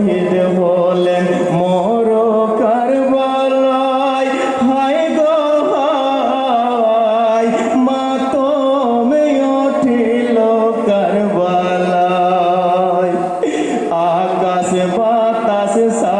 শহীদ হলেন মোর কারবালায়। হায় গো হায় মা তোমে উঠিল কারবালায়। বাতাস সা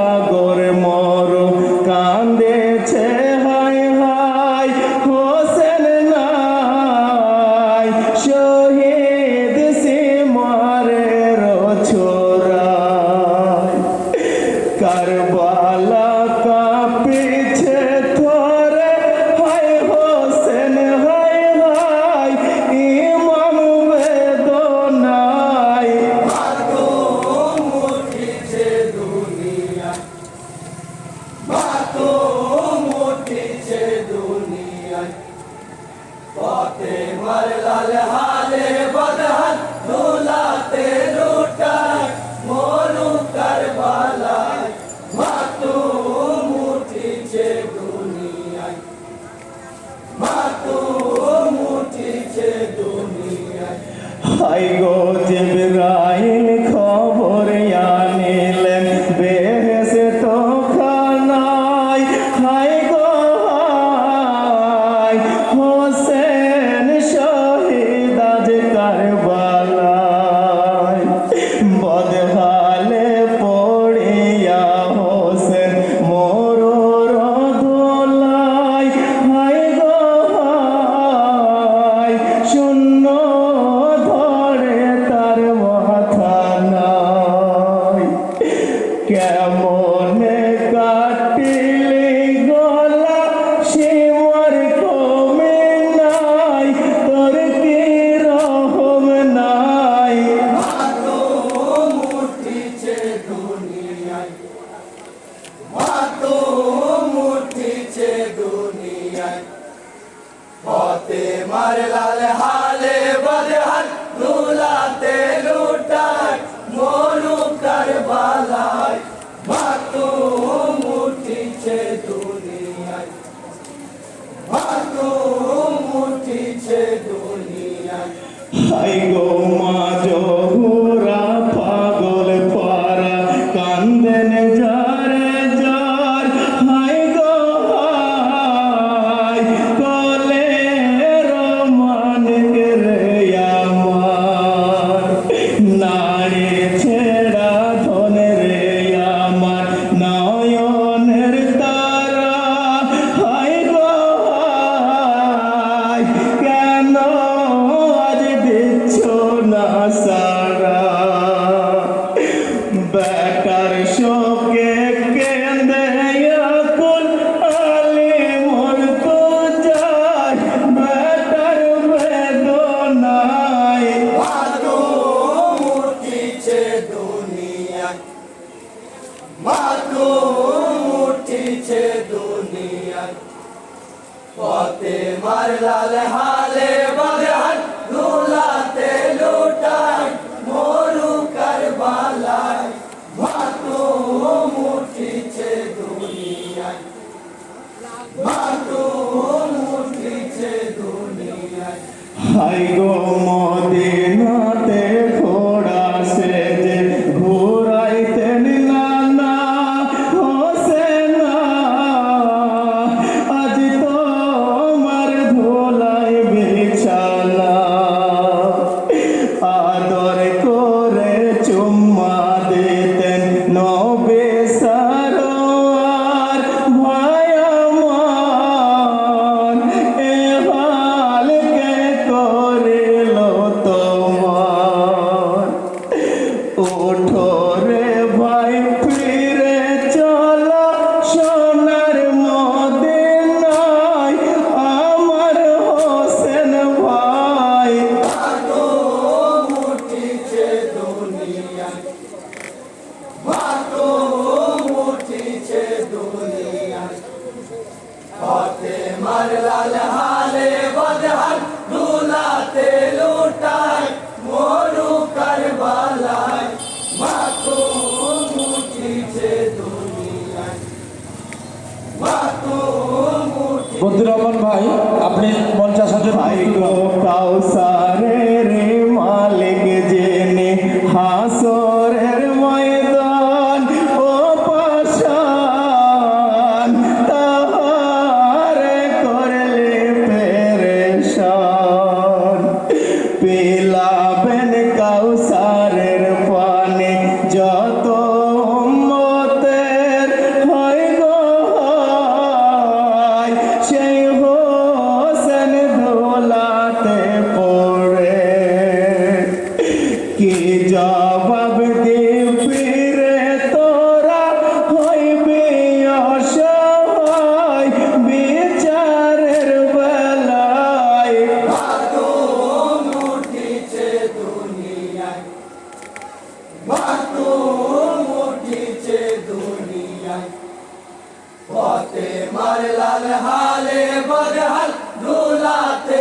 গো চেবে मारे लाल हाले बदहल रूला পথে মারলাল হালে বাগান ধুলাতে লুটাই মরু কারবালায়। মাতো মুঠিছে দুনিয়ায়। মাতো মুঠিছে দুনিয়ায়। হাই গো বন্ধুরমন ভাই আপনি পঞ্চাশ হাজার জবাব দেবে রে তোরা? হইবে অসহায় বিচারের বেলায়। মারে লাল হালে বদহাল দুলাতে